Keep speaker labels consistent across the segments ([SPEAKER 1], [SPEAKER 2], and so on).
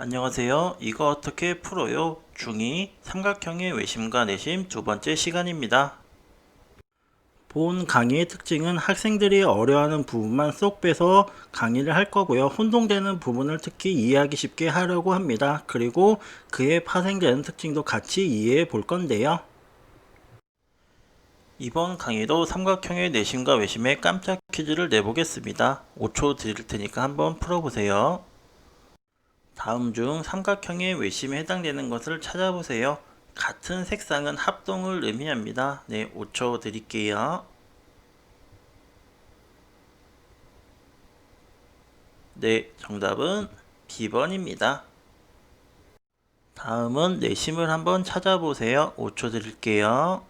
[SPEAKER 1] 안녕하세요. 이거 어떻게 풀어요? 중2 삼각형의 외심과 내심 두 번째 시간입니다. 본 강의의 특징은 학생들이 어려워하는 부분만 쏙 빼서 강의를 할 거고요. 혼동되는 부분을 특히 이해하기 쉽게 하려고 합니다. 그리고 그에 파생되는 특징도 같이 이해해 볼 건데요. 이번 강의도 삼각형의 내심과 외심의 깜짝 퀴즈를 내보겠습니다. 5초 드릴 테니까 한번 풀어보세요. 다음 중 삼각형의 외심에 해당되는 것을 찾아보세요. 같은 색상은 합동을 의미합니다. 네, 5초 드릴게요. 네, 정답은 B번입니다. 다음은 내심을 한번 찾아보세요. 5초 드릴게요.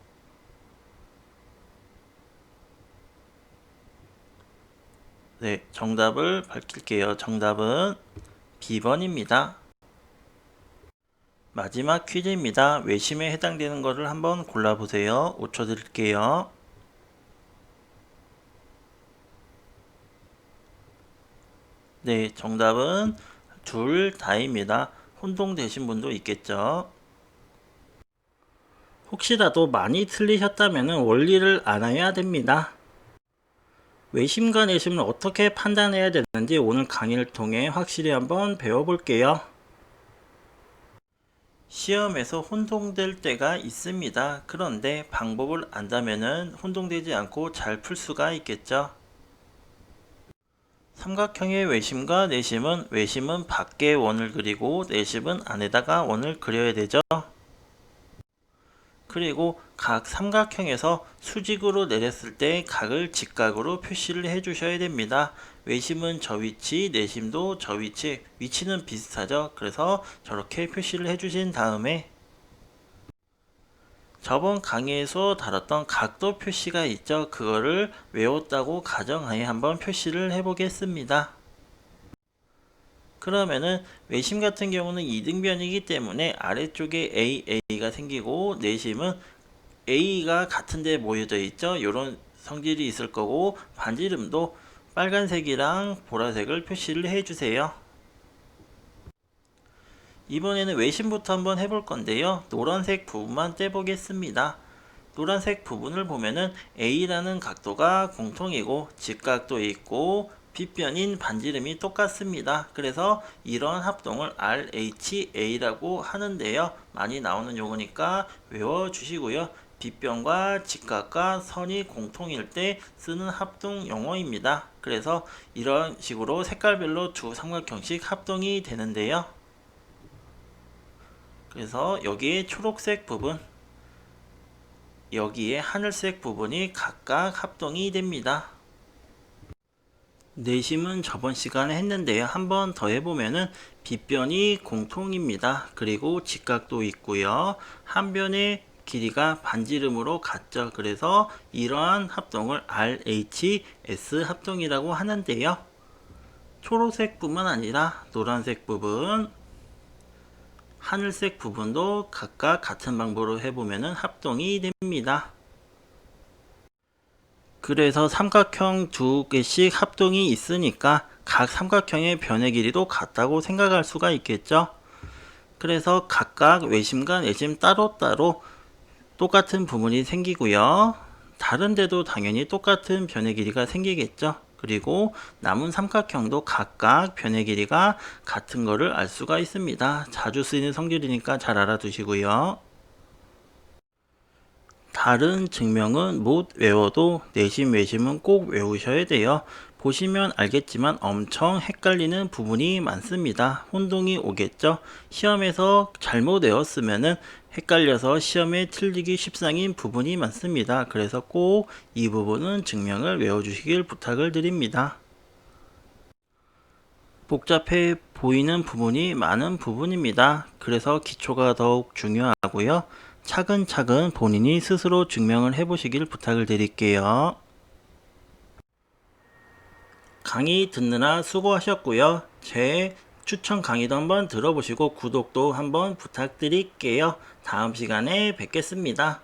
[SPEAKER 1] 네, 정답을 밝힐게요. 정답은 B번입니다. 마지막 퀴즈입니다. 외심에 해당되는 것을 한번 골라보세요. 5초 드릴게요. 네, 정답은 둘 다입니다. 혼동되신 분도 있겠죠. 혹시라도 많이 틀리셨다면 원리를 알아야 됩니다. 외심과 내심을 어떻게 판단해야 되는지 오늘 강의를 통해 확실히 한번 배워볼게요. 시험에서 혼동될 때가 있습니다. 그런데 방법을 안다면 혼동되지 않고 잘 풀 수가 있겠죠. 삼각형의 외심과 내심은 외심은 밖에 원을 그리고 내심은 안에다가 원을 그려야 되죠. 그리고 각 삼각형에서 수직으로 내렸을 때 각을 직각으로 표시를 해 주셔야 됩니다. 외심은 저 위치, 내심도 저 위치, 위치는 비슷하죠. 그래서 저렇게 표시를 해 주신 다음에 저번 강의에서 다뤘던 각도 표시가 있죠. 그거를 외웠다고 가정하에 한번 표시를 해 보겠습니다. 그러면은 외심 같은 경우는 이등변이기 때문에 아래쪽에 A, A가 생기고 내심은 A가 같은 데 모여져 있죠. 이런 성질이 있을 거고 반지름도 빨간색이랑 보라색을 표시를 해 주세요. 이번에는 외심부터 한번 해볼 건데요. 노란색 부분만 떼보겠습니다. 노란색 부분을 보면은 A라는 각도가 공통이고 직각도 있고 빗변인 반지름이 똑같습니다. 그래서 이런 합동을 RHA라고 하는데요. 많이 나오는 용어니까 외워주시고요. 빗변과 직각과 선이 공통일 때 쓰는 합동 용어입니다. 그래서 이런 식으로 색깔별로 두 삼각형씩 합동이 되는데요. 그래서 여기에 초록색 부분, 여기에 하늘색 부분이 각각 합동이 됩니다. 내심은 저번 시간에 했는데요. 한 번 더 해보면은 빗변이 공통입니다. 그리고 직각도 있고요. 한 변의 길이가 반지름으로 같죠. 그래서 이러한 합동을 RHS 합동이라고 하는데요. 초록색 뿐만 아니라 노란색 부분, 하늘색 부분도 각각 같은 방법으로 해보면 합동이 됩니다. 그래서 삼각형 두 개씩 합동이 있으니까 각 삼각형의 변의 길이도 같다고 생각할 수가 있겠죠. 그래서 각각 외심과 내심 따로따로 똑같은 부분이 생기고요. 다른 데도 당연히 똑같은 변의 길이가 생기겠죠. 그리고 남은 삼각형도 각각 변의 길이가 같은 거를 알 수가 있습니다. 자주 쓰이는 성질이니까 잘 알아두시고요. 다른 증명은 못 외워도 내심 외심은 꼭 외우셔야 돼요. 보시면 알겠지만 엄청 헷갈리는 부분이 많습니다. 혼동이 오겠죠. 시험에서 잘못 외웠으면은 헷갈려서 시험에 틀리기 쉽상인 부분이 많습니다. 그래서 꼭 이 부분은 증명을 외워주시길 부탁을 드립니다. 복잡해 보이는 부분이 많은 부분입니다. 그래서 기초가 더욱 중요하고요. 차근차근 본인이 스스로 증명을 해 보시길 부탁을 드릴게요. 강의 듣느라 수고하셨고요. 제 추천 강의도 한번 들어보시고 구독도 한번 부탁드릴게요. 다음 시간에 뵙겠습니다.